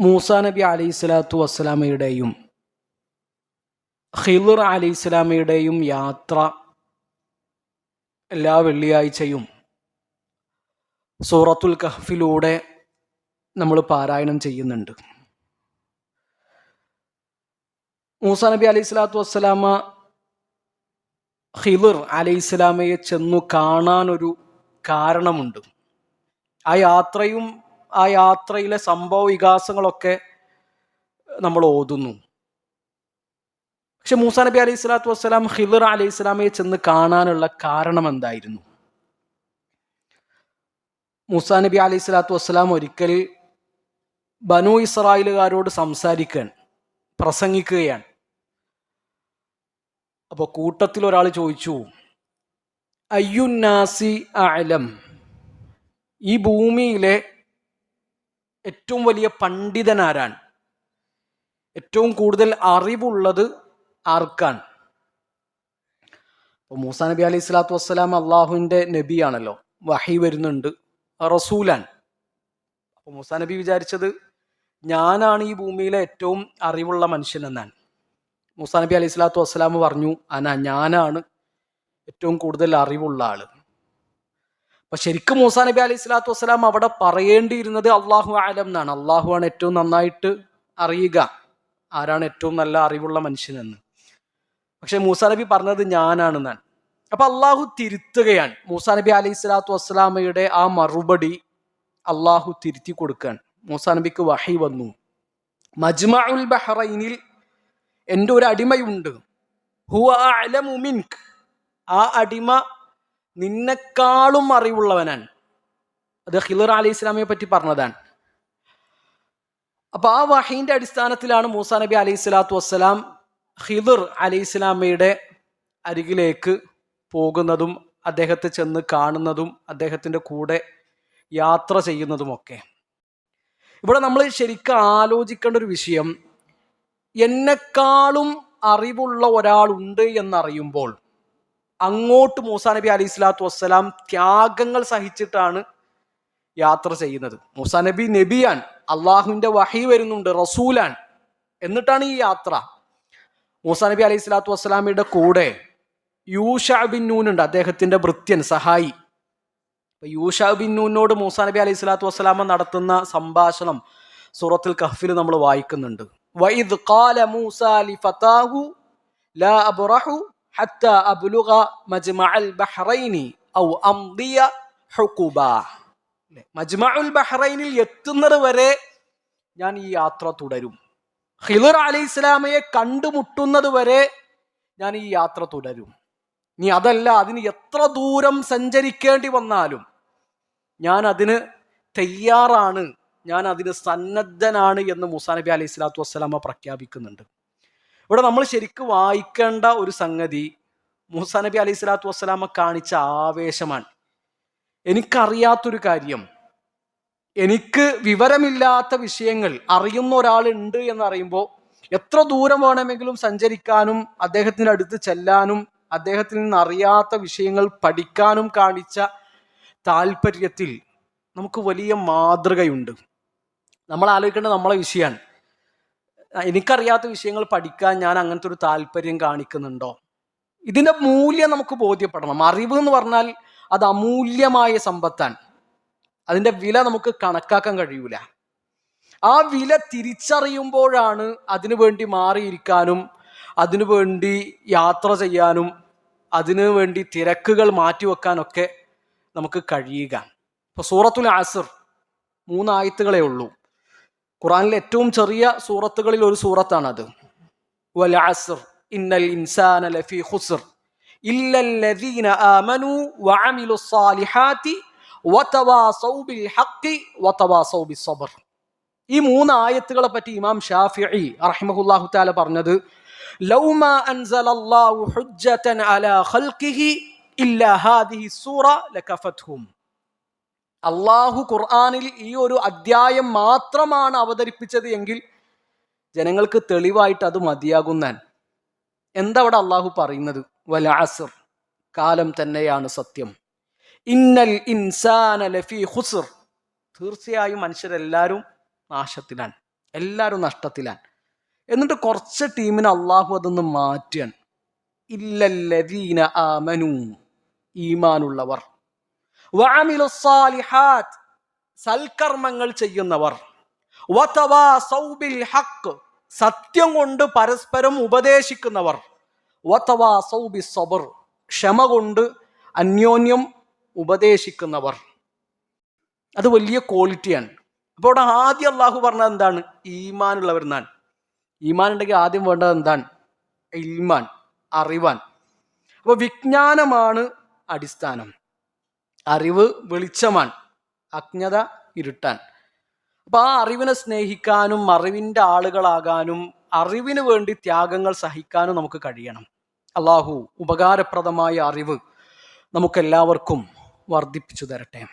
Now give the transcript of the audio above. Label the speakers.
Speaker 1: മൂസ നബി അലൈഹി സ്വലാത്തു വസ്സലാമയുടെയും ഹിദർ അലൈഹി സ്വലാമയുടെയും യാത്ര എല്ലാ വെള്ളിയാഴ്ചയും സൂറത്തുൽ കഹഫിലൂടെ നമ്മൾ പാരായണം ചെയ്യുന്നുണ്ട്. മൂസ നബി അലൈഹി സ്വലാത്തു വസ്സലാമ ഹിദർ അലൈഹി സ്വലാമയെ ചെന്നു കാണാനൊരു കാരണമുണ്ട്. ആ യാത്രയും ആ യാത്രയിലെ സംഭവ വികാസങ്ങളൊക്കെ നമ്മൾ ഓതുന്നു. പക്ഷെ മൂസ നബി അലൈഹി സ്വലാത്തു വസ്സലാം ഹിദർ അലൈഹി സ്വലാമയെ ചെന്ന് കാണാനുള്ള കാരണം എന്തായിരുന്നു? മൂസ നബി അലൈഹി സ്വലാത്തു വസ്സലാം ഒരിക്കൽ ബനു ഇസ്രായേലുകാരോട് സംസാരിക്കാൻ പ്രസംഗിക്കുകയാണ്. അപ്പോൾ കൂട്ടത്തിൽ ഒരാൾ ചോദിച്ചു അയ്യുന്നാസി അലം ഈ ഭൂമിയിലെ ഏറ്റവും വലിയ പണ്ഡിതനാരാണ്. ഏറ്റവും കൂടുതൽ അറിവുള്ളത് ആർക്കാണ്? അപ്പോൾ മൂസ നബി അലൈഹി സ്വലാത്തു വസ്സലാം അള്ളാഹുവിന്റെ നബിയാണല്ലോ. വഹി വരുന്നുണ്ട്. റസൂലാണ്. അപ്പോൾ മൂസ നബി വിചാരിച്ചത് ഞാനാണ് ഈ ഭൂമിയിലെ ഏറ്റവും അറിവുള്ള മനുഷ്യൻ എന്നാണ്. മൂസ നബി അലൈഹി സ്വലാത്തു വസ്സലാം പറഞ്ഞു അനാ ഞാനാണ് ഏറ്റവും കൂടുതൽ അറിവുള്ള ആൾ. അപ്പൊ ശരിക്കും മൂസാ നബി അലൈഹി സ്വലാത്തു വസ്സലാം അവിടെ പറയേണ്ടിയിരുന്നത് അള്ളാഹു ആലം എന്നാണ്. അള്ളാഹു ആണ് ഏറ്റവും നന്നായിട്ട് അറിയുക. ആരാണ് ഏറ്റവും നല്ല അറിവുള്ള മനുഷ്യനെന്ന്. പക്ഷെ മൂസാ നബി പറഞ്ഞത് ഞാനാണെന്നാണ് അപ്പൊ അള്ളാഹു തിരുത്തുകയാണ്. മൂസാ നബി അലൈഹി സ്വലാത്തു വസ്സലാമയുടെ ആ മറുപടി അള്ളാഹു തിരുത്തി കൊടുക്കുകയാണ്. മൂസാ നബിക്ക് വഹി വന്നു. മജ്മഉൽ ബഹ്റൈനിൽ എന്റെ ഒരു അടിമയുണ്ട്. ഹുവ ആ അടിമ നിന്നെക്കാളും അറിവുള്ളവനാണ്. അത് ഹിലർ അലി ഇസ്ലാമിയെ പറ്റി പറഞ്ഞതാണ്. അപ്പൊ ആ വഹീന്റെ അടിസ്ഥാനത്തിലാണ് മൂസ നബി അലൈഹി സ്വലാത്തു വസ്സലാം ഹിദർ അലൈഹി ഇസ്ലാമയുടെ അരികിലേക്ക് പോകുന്നതും അദ്ദേഹത്തെ ചെന്ന് കാണുന്നതും അദ്ദേഹത്തിന്റെ കൂടെ യാത്ര ചെയ്യുന്നതുമൊക്കെ. ഇവിടെ നമ്മൾ ശരിക്കും ആലോചിക്കേണ്ട ഒരു വിഷയം എന്നെക്കാളും അറിവുള്ള ഒരാളുണ്ട് എന്നറിയുമ്പോൾ അങ്ങോട്ട് മൂസാ നബി അലൈഹി സ്വലാത്തു വസ്സലാം ത്യാഗങ്ങൾ സഹിച്ചിട്ടാണ് യാത്ര ചെയ്യുന്നത്. മൂസാ നബി നബിയാൻ അള്ളാഹുവിന്റെ വഹി വരുന്നുണ്ട് റസൂലാൻ എന്നിട്ടാണ് ഈ യാത്ര. മൂസാ നബി അലൈഹി സ്വലാത്തു വസ്സലാമിയുടെ കൂടെ യൂഷ ബിൻ നൂനുണ്ട് അദ്ദേഹത്തിന്റെ ഭൃത്യൻ സഹായി. യൂഷ ബിൻ നൂനോട് മൂസാ നബി അലൈഹി സ്വലാത്തു വസ്സലാമ നടത്തുന്ന സംഭാഷണം സൂറത്തുൽ കഹ്ഫിൽ നമ്മൾ വായിക്കുന്നുണ്ട്. വൈദ് ഖാല മൂസ ലിഫതാഹു ലാ അബ്റഹു ഹത്ത അബ്ലുഗ മജ്മഅൽ ബഹ്റൈനി ഔ അംദിയ ഹുഖുബ മജ്മഉൽ ബഹ്റൈനിൽ എത്തുന്നത് വരെ ഞാൻ ഈ യാത്ര തുടരും. ഖിലർ അലൈഹി ഇസ്ലാമയെ കണ്ടുമുട്ടുന്നത് വരെ ഞാൻ ഈ യാത്ര തുടരും. നീ അതല്ല അതിന് എത്ര ദൂരം സഞ്ചരിക്കേണ്ടി വന്നാലും ഞാൻ അതിന് തയ്യാറാണ് ഞാൻ അതിന് സന്നദ്ധനാണ് എന്ന് മുസാ നബി അലൈഹി സ്വലാത്തു വസ്സലാമ പ്രഖ്യാപിക്കുന്നുണ്ട്. ഇവിടെ നമ്മൾ ശരിക്കും വായിക്കേണ്ട ഒരു സംഗതി മൂസ നബി അലൈഹി സ്വലാത്തു വസ്സലാമ കാണിച്ച ആവേശമാണ്. എനിക്കറിയാത്തൊരു കാര്യം. എനിക്ക് വിവരമില്ലാത്ത വിഷയങ്ങൾ അറിയുന്ന ഒരാളുണ്ട് എന്നറിയുമ്പോൾ എത്ര ദൂരം വേണമെങ്കിലും സഞ്ചരിക്കാനും അദ്ദേഹത്തിന്റെ അടുത്ത് ചെല്ലാനും അദ്ദേഹത്തിൽ നിന്ന് അറിയാത്ത വിഷയങ്ങൾ പഠിക്കാനും കാണിച്ച താല്പര്യത്തിൽ നമുക്ക് വലിയ മാതൃകയുണ്ട്. നമ്മൾ ആലോചിക്കേണ്ടത് നമ്മളെ വിഷയമാണ്. എനിക്കറിയാത്ത വിഷയങ്ങൾ പഠിക്കാൻ ഞാൻ അങ്ങനത്തെ ഒരു താല്പര്യം കാണിക്കുന്നുണ്ടോ? ഇതിന്റെ മൂല്യം നമുക്ക് ബോധ്യപ്പെടണം. അറിവ് എന്ന് പറഞ്ഞാൽ അത് അമൂല്യമായ സമ്പത്താണ്. അതിന്റെ വില നമുക്ക് കണക്കാക്കാൻ കഴിയൂല. ആ വില തിരിച്ചറിയുമ്പോഴാണ് അതിനു വേണ്ടി മാറിയിരിക്കാനും അതിനു വേണ്ടി യാത്ര ചെയ്യാനും അതിനു വേണ്ടി തിരക്കുകൾ മാറ്റിവെക്കാനൊക്കെ നമുക്ക് കഴിയുക. ഇപ്പൊ സൂറത്തുൽ ആസിർ മൂന്നായത്തുകളേ ഉള്ളൂ. ഖുറാനിലെ ഏറ്റവും ചെറിയ സൂറത്തുകളിൽ ഒരു സൂറത്താണത്. വൽ അസ്ർ ഇന്നൽ ഇൻസാന ലഫി ഖുസ്ർ. ഇല്ലല്ലദീന ആമനു വഅമിലു വതവാസൗ ബിൽ ഹഖി വതവാസൗ ബിസ്സബ്ർ. ഈ മൂന്ന് ആയത്തുകളെ പറ്റി ഇമാം ഷാഫിഇ റഹിമഹുല്ലാഹു തആല പറഞ്ഞത് ലൗമാ അൻസലല്ലാഹു ഹുജ്ജതൻ അലാ ഖൽഖിഹി ഇല്ലാ ഹാദിഹി സൂറ ലകഫത്ഹും. അള്ളാഹു ഖുർആാനിൽ ഈ ഒരു അധ്യായം മാത്രമാണ് അവതരിപ്പിച്ചത് എങ്കിൽ ജനങ്ങൾക്ക് തെളിവായിട്ട് അത് മതിയാകുന്നാൻ. എന്താ അവിടെ അള്ളാഹു പറയുന്നത്? വലാസർ കാലം തന്നെയാണ് സത്യം. ഇന്നൽ ഇൻസാന ലഫി ഹുസർ തീർച്ചയായും മനുഷ്യരെല്ലാവരും നാശത്തിലാണ് എല്ലാവരും നഷ്ടത്തിലാണ് എന്നിട്ട് കുറച്ച് ടീമിന് അള്ളാഹു അതൊന്ന് മാറ്റുകയാണ് ഇല്ലല്ലദീന ആമനു ഈമാനുള്ളവർ. സൽക്കർമ്മങ്ങൾ ചെയ്യുന്നവർ. ഹക്ക് സത്യം കൊണ്ട് പരസ്പരം ഉപദേശിക്കുന്നവർ. സബർ ക്ഷമ കൊണ്ട് അന്യോന്യം ഉപദേശിക്കുന്നവർ. അത് വലിയ ക്വാളിറ്റിയാണ്. അപ്പോൾ അവിടെ ആദ്യം അള്ളാഹു പറഞ്ഞത് എന്താണ്? ഈമാനുള്ളവർ എന്നാണ്. ഈമാൻ ഉണ്ടെങ്കിൽ ആദ്യം വേണ്ടത് എന്താണ്? ഇൽമാൻ അറിവാൻ. അപ്പോൾ വിജ്ഞാനമാണ് അടിസ്ഥാനം. അറിവ് വെളിച്ചമാണ് അജ്ഞത ഇരുട്ടാൻ. അപ്പൊ ആ അറിവിനെ സ്നേഹിക്കാനും അറിവിന്റെ ആളുകളാകാനും അറിവിന് വേണ്ടി ത്യാഗങ്ങൾ സഹിക്കാനും നമുക്ക് കഴിയണം. അള്ളാഹു ഉപകാരപ്രദമായ അറിവ് നമുക്കെല്ലാവർക്കും വർദ്ധിപ്പിച്ചു തരട്ടെ.